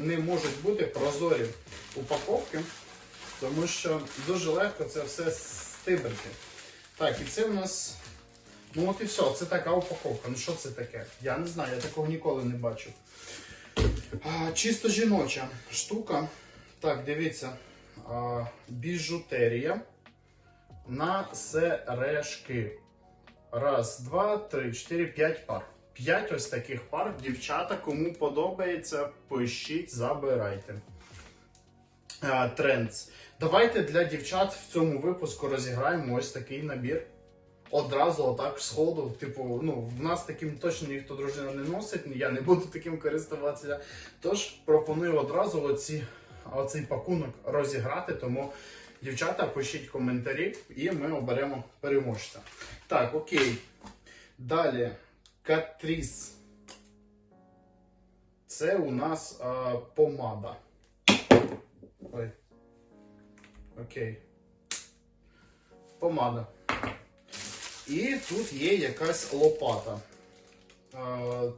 не можуть бути прозорі упаковки? Тому що дуже легко це все стибрити. Так, і це в нас. Ну от і все, це така упаковка. Ну що це таке? Я не знаю, я такого ніколи не бачив. А, чисто жіноча штука. Так, дивіться. А, біжутерія на сережки. Раз, два, три, чотири, п'ять пар. П'ять ось таких пар. Дівчата, кому подобається, пишіть, забирайте. А, Трендс. Давайте для дівчат в цьому випуску розіграємо ось такий набір. Одразу отак з ходу. Типу, ну, в нас таким точно ніхто дружина не носить, я не буду таким користуватися. Тож пропоную одразу оці, оцей пакунок розіграти. Тому, дівчата, пишіть коментарі і ми оберемо переможця. Так, окей. Далі. Катріс. Це у нас а, помада. Ой. Окей. Помада. І тут є якась лопата.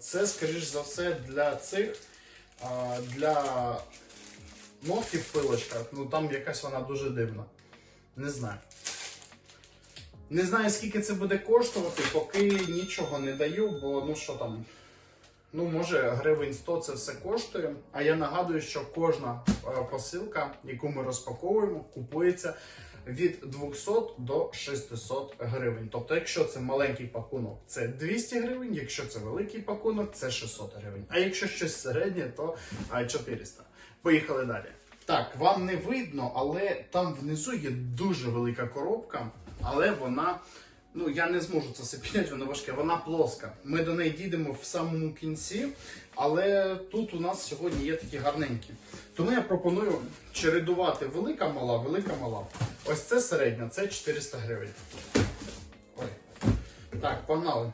Це, скоріш за все, для цих, для ногтів пилочка. Ну там якась вона дуже дивна. Не знаю. Не знаю, скільки це буде коштувати, поки нічого не даю, бо ну що там. Ну, може, гривень 100 це все коштує. А я нагадую, що кожна е, посилка, яку ми розпаковуємо, купується від 200 до 600 гривень. Тобто, якщо це маленький пакунок, це 200 гривень, якщо це великий пакунок, це 600 гривень. А якщо щось середнє, то 400. Поїхали далі. Так, вам не видно, але там внизу є дуже велика коробка, але вона. Ну, я не зможу це все підняти, вона важке, вона плоска. Ми до неї дійдемо в самому кінці, але тут у нас сьогодні є такі гарненькі. Тому я пропоную чередувати велика мала, велика мала. Ось це середня, це 400 гривень. Ой. Так, погнали.